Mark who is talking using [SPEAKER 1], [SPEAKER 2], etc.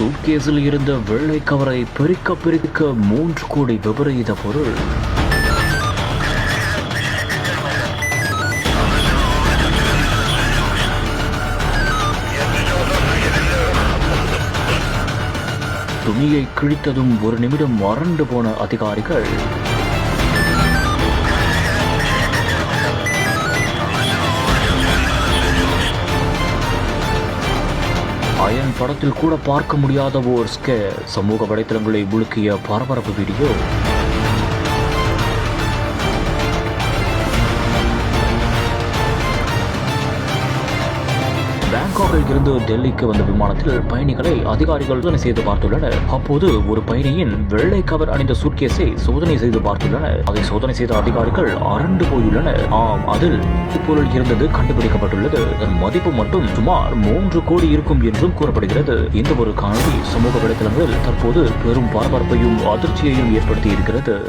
[SPEAKER 1] சூட்கேஸில் இருந்த வெள்ளை கவரை பிரிக்க பிரிக்க மூன்று கோடி விபரீத பொருள். துணியை கிழித்ததும் ஒரு நிமிடம் வறண்டு போன அதிகாரிகள். அயன் படத்தில் கூட பார்க்க முடியாத ஓர் ஸ்கே சமூக வலைத்தளங்களை முழுக்கிய பரபரப்பு வீடியோ. பேங்காக்கில் இருந்து டெல்லிக்கு வந்த விமானத்தில் பயணிகளை அதிகாரிகள் சோதனை செய்து பார்த்துள்ளனர். அப்போது ஒரு பயணியின் வெள்ளை கவர் அணிந்த சூட்கேஸை சோதனை செய்து பார்த்துள்ளனர். அதை சோதனை செய்த அதிகாரிகள் அரண்டு போயுள்ளனர். ஆம் அதில் பொருள் இருந்தது கண்டுபிடிக்கப்பட்டுள்ளது. அதன் மதிப்பு மட்டும் சுமார் மூன்று கோடி இருக்கும் என்றும் கூறப்படுகிறது. இந்த ஒரு காணொலி சமூக வலைதளங்களில் தற்போது பெரும் பரபரப்பையும் அதிர்ச்சியையும் ஏற்படுத்தி இருக்கிறது.